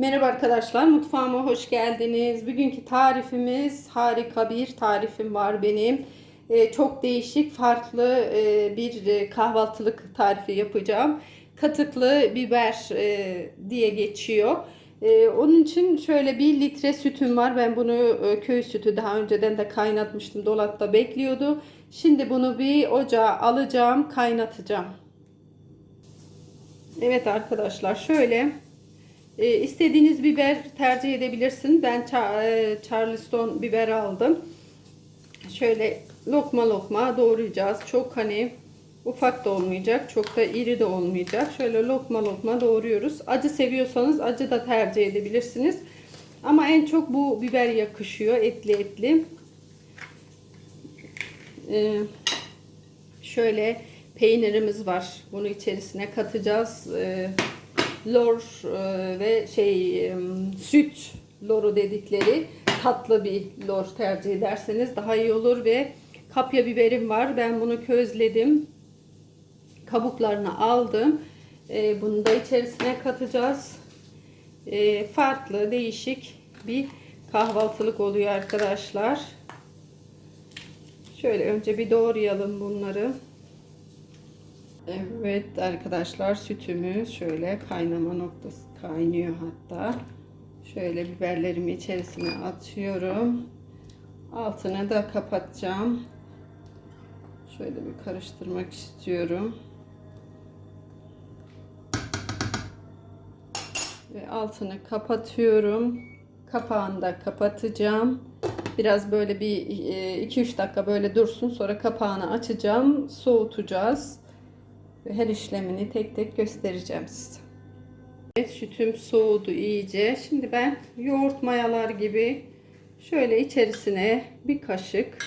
Merhaba arkadaşlar, mutfağıma hoş geldiniz. Bugünkü tarifimiz harika bir tarifim var benim. Ee, çok değişik, farklı e, bir e, kahvaltılık tarifi yapacağım. Katıklı biber e, diye geçiyor. E, onun için şöyle bir litre sütüm var. Ben bunu e, köy sütü daha önceden de kaynatmıştım. Dolapta bekliyordu. Şimdi bunu bir ocağa alacağım, kaynatacağım. Evet arkadaşlar şöyle e, istediğiniz biber tercih edebilirsin. Ben e, Charleston biber aldım. Şöyle lokma lokma doğrayacağız. Çok hani ufak da olmayacak. Çok da iri de olmayacak. Şöyle lokma lokma doğruyoruz. Acı seviyorsanız acı da tercih edebilirsiniz. Ama en çok bu biber yakışıyor. Etli etli. Ee, şöyle peynirimiz var. Bunu içerisine katacağız. Ee, lor e, ve şey e, süt loru dedikleri tatlı bir lor tercih ederseniz daha iyi olur ve kapya biberim var. Ben bunu közledim. Kabuklarını aldım. E, bunu da içerisine katacağız. Farklı, değişik bir kahvaltılık oluyor arkadaşlar. Şöyle önce bir doğrayalım bunları. Evet arkadaşlar sütümüz şöyle kaynama noktası kaynıyor hatta. Şöyle biberlerimi içerisine atıyorum. Altını da kapatacağım. Şöyle bir karıştırmak istiyorum. Ve altını kapatıyorum. Kapağını da kapatacağım. Biraz böyle bir 2-3 dakika böyle dursun. Sonra kapağını açacağım. Soğutacağız. Her işlemini tek tek göstereceğim size. Evet sütüm soğudu iyice. Şimdi ben yoğurt mayalar gibi şöyle içerisine bir kaşık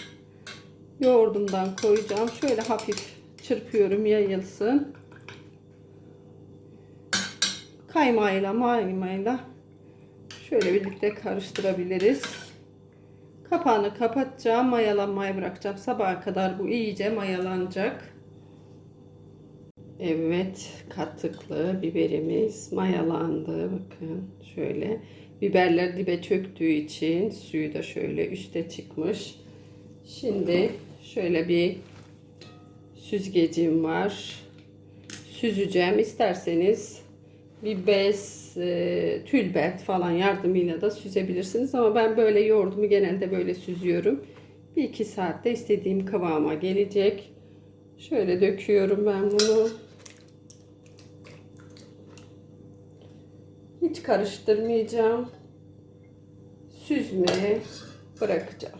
yoğurdumdan koyacağım. Şöyle hafif çırpıyorum yayılsın. Kaymağıyla maymayla şöyle birlikte karıştırabiliriz. Kapağını kapatacağım. Mayalanmaya bırakacağım. Sabaha kadar bu iyice mayalanacak. Evet katıklı biberimiz mayalandı. Bakın şöyle biberler dibe çöktüğü için suyu da şöyle üste çıkmış. Şimdi şöyle bir süzgecim var. Süzeceğim. İsterseniz bir bez, e, tülbent falan yardımıyla da süzebilirsiniz. Ama ben böyle yoğurdumu genelde böyle süzüyorum. Bir iki saatte istediğim kıvama gelecek. Şöyle döküyorum ben bunu. Hiç karıştırmayacağım. Süzmeye bırakacağım.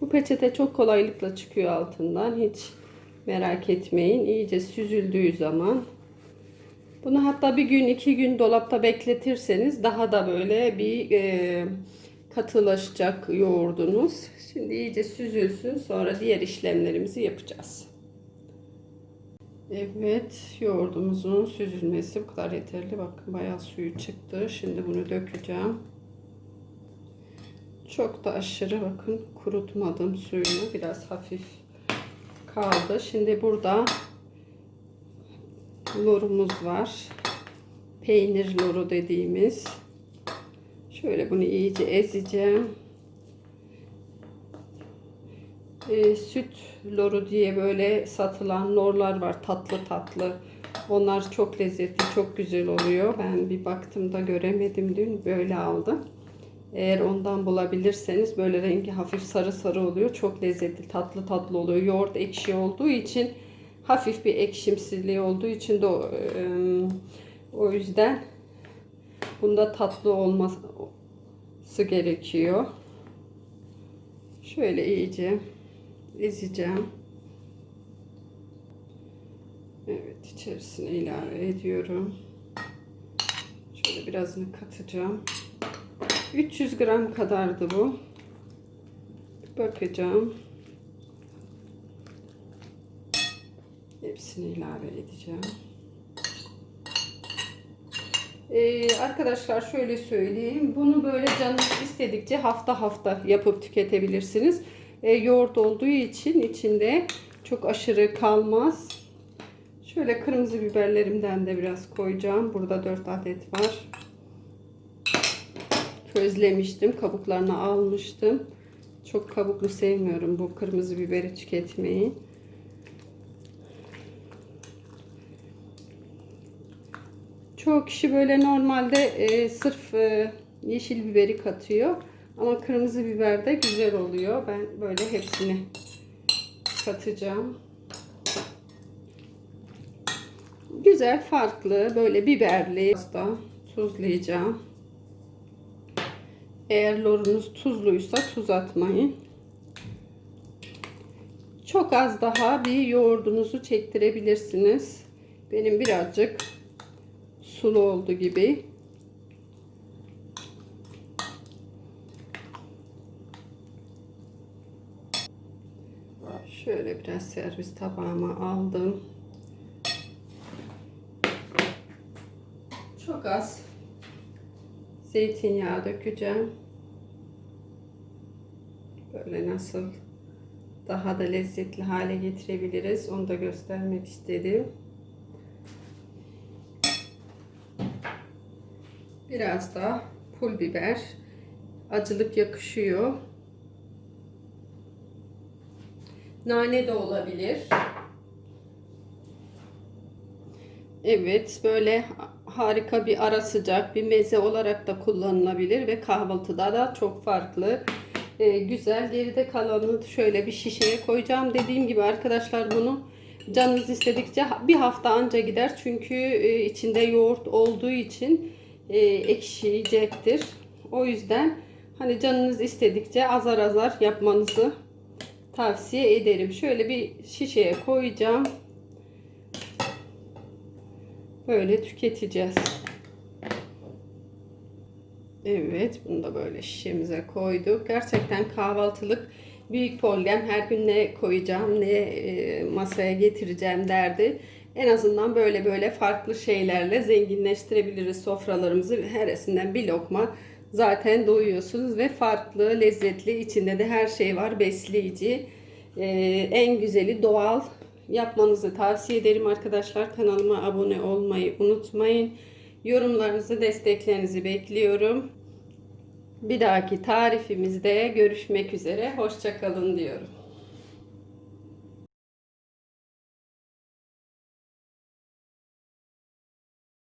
Bu peçete çok kolaylıkla çıkıyor altından. Hiç merak etmeyin. İyice süzüldüğü zaman bunu hatta bir gün iki gün dolapta bekletirseniz daha da böyle bir e, katılaşacak yoğurdunuz. Şimdi iyice süzülsün. Sonra diğer işlemlerimizi yapacağız. Evet, yoğurdumuzun süzülmesi bu kadar yeterli. Bakın bayağı suyu çıktı. Şimdi bunu dökeceğim. Çok da aşırı bakın kurutmadım suyunu. Biraz hafif kaldı. Şimdi burada lorumuz var. Peynir loru dediğimiz. Şöyle bunu iyice ezeceğim. E, süt loru diye böyle satılan lorlar var tatlı tatlı. Onlar çok lezzetli, çok güzel oluyor. Ben bir baktığımda göremedim dün böyle aldım. Eğer ondan bulabilirseniz böyle rengi hafif sarı sarı oluyor. Çok lezzetli, tatlı tatlı oluyor. Yoğurt ekşi olduğu için hafif bir ekşimsizliği olduğu için de e, o yüzden bunda tatlı olması gerekiyor. Şöyle iyice ezeceğim. Evet içerisine ilave ediyorum. Şöyle birazını katacağım. 300 gram kadardı bu. Bakacağım. Hepsini ilave edeceğim. Ee, arkadaşlar şöyle söyleyeyim. Bunu böyle canınız istedikçe hafta hafta yapıp tüketebilirsiniz e, yoğurt olduğu için içinde çok aşırı kalmaz. Şöyle kırmızı biberlerimden de biraz koyacağım. Burada 4 adet var. közlemiştim. Kabuklarını almıştım. Çok kabuklu sevmiyorum bu kırmızı biberi tüketmeyi. Çoğu kişi böyle normalde e, sırf e, yeşil biberi katıyor. Ama kırmızı biber de güzel oluyor. Ben böyle hepsini katacağım. Güzel, farklı, böyle biberli da tuzlayacağım. Eğer lorunuz tuzluysa tuz atmayın. Çok az daha bir yoğurdunuzu çektirebilirsiniz. Benim birazcık sulu oldu gibi. Şöyle biraz servis tabağıma aldım. Çok az zeytinyağı dökeceğim. Böyle nasıl daha da lezzetli hale getirebiliriz onu da göstermek istedim. Biraz da pul biber. Acılık yakışıyor. Nane de olabilir. Evet, böyle harika bir ara sıcak bir meze olarak da kullanılabilir ve kahvaltıda da çok farklı. Ee, güzel. Geride kalanını şöyle bir şişeye koyacağım. Dediğim gibi arkadaşlar bunu canınız istedikçe bir hafta anca gider. Çünkü e, içinde yoğurt olduğu için e, ekşiyecektir. O yüzden hani canınız istedikçe azar azar yapmanızı tavsiye ederim. Şöyle bir şişeye koyacağım. Böyle tüketeceğiz. Evet, bunu da böyle şişemize koyduk. Gerçekten kahvaltılık büyük problem. Her gün ne koyacağım, ne e, masaya getireceğim derdi. En azından böyle böyle farklı şeylerle zenginleştirebiliriz sofralarımızı. Heresinden bir lokma zaten doyuyorsunuz ve farklı, lezzetli. içinde de her şey var, besleyici. E, en güzeli doğal yapmanızı tavsiye ederim arkadaşlar. Kanalıma abone olmayı unutmayın. Yorumlarınızı, desteklerinizi bekliyorum. Bir dahaki tarifimizde görüşmek üzere. Hoşçakalın diyorum.